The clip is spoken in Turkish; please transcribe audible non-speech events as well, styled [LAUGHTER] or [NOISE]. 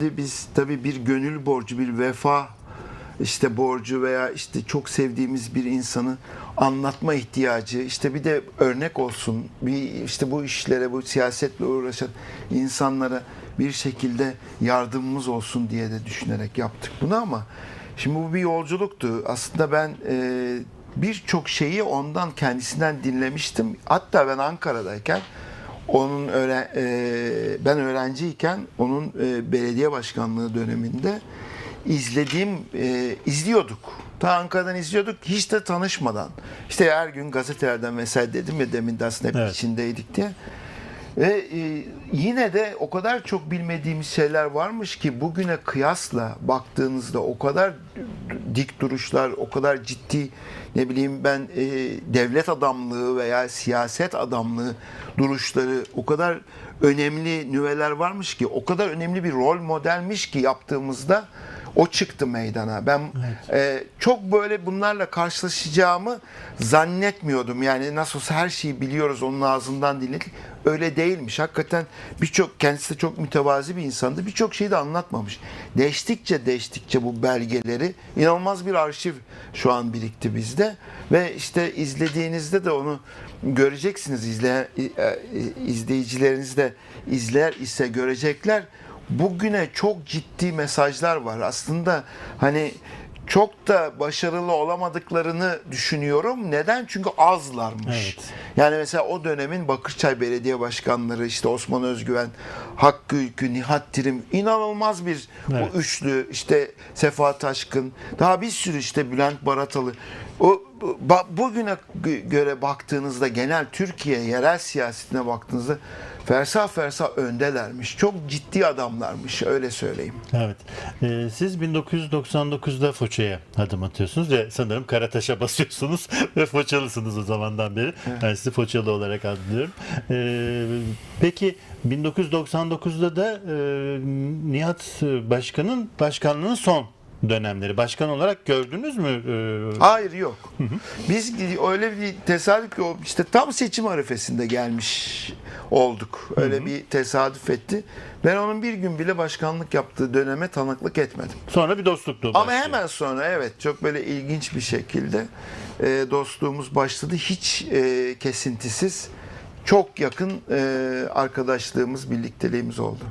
Biz tabii bir gönül borcu, bir vefa işte borcu veya işte çok sevdiğimiz bir insanı anlatma ihtiyacı, işte bir de örnek olsun, bir işte bu işlere, bu siyasetle uğraşan insanlara bir şekilde yardımımız olsun diye de düşünerek yaptık bunu ama şimdi bu bir yolculuktu. Aslında ben e, birçok şeyi ondan kendisinden dinlemiştim. Hatta ben Ankara'dayken onun öğre, e, ben öğrenciyken onun e, belediye başkanlığı döneminde izlediğim e, izliyorduk. Ta Ankara'dan izliyorduk hiç de tanışmadan. İşte her gün gazetelerden vesaire dedim ya demin de aslında hep Evet. içindeydik diye. Ve e, yine de o kadar çok bilmediğimiz şeyler varmış ki bugüne kıyasla baktığınızda o kadar dik duruşlar, o kadar ciddi ne bileyim ben e, devlet adamlığı veya siyaset adamlığı duruşları o kadar önemli nüveler varmış ki o kadar önemli bir rol modelmiş ki yaptığımızda o çıktı meydana. Ben e, çok böyle bunlarla karşılaşacağımı zannetmiyordum. Yani nasıl olsa her şeyi biliyoruz onun ağzından dinledik. Öyle değilmiş. Hakikaten birçok kendisi de çok mütevazi bir insandı. Birçok şeyi de anlatmamış. Değiştikçe değiştikçe bu belgeleri inanılmaz bir arşiv şu an birikti bizde ve işte izlediğinizde de onu göreceksiniz. İzleyen e, izleyicileriniz de izler ise görecekler bugüne çok ciddi mesajlar var. Aslında hani çok da başarılı olamadıklarını düşünüyorum. Neden? Çünkü azlarmış. Evet. Yani mesela o dönemin Bakırçay Belediye Başkanları işte Osman Özgüven, Hakkı Ülkü, Nihat Tirim inanılmaz bir Evet. bu üçlü işte Sefa Taşkın daha bir sürü işte Bülent Baratalı o bugüne gö- göre baktığınızda genel Türkiye yerel siyasetine baktığınızda fersah fersah öndelermiş. Çok ciddi adamlarmış öyle söyleyeyim. Evet. Ee, siz 1999'da Foça'ya adım atıyorsunuz ve sanırım Karataş'a basıyorsunuz [LAUGHS] ve Foçalısınız o zamandan beri. Ben sizi Foçalı olarak adlıyorum. Ee, peki 1999'da da e, Nihat Başkan'ın başkanlığının son dönemleri. Başkan olarak gördünüz mü? Ee, Hayır yok. Biz öyle bir tesadüf ki işte tam seçim arifesinde gelmiş olduk. Öyle bir tesadüf etti. Ben onun bir gün bile başkanlık yaptığı döneme tanıklık etmedim. sonra bir dostluktu. Ama başlıyor. hemen sonra evet çok böyle ilginç bir şekilde e, dostluğumuz başladı. Hiç e, kesintisiz çok yakın e, arkadaşlığımız, birlikteliğimiz oldu.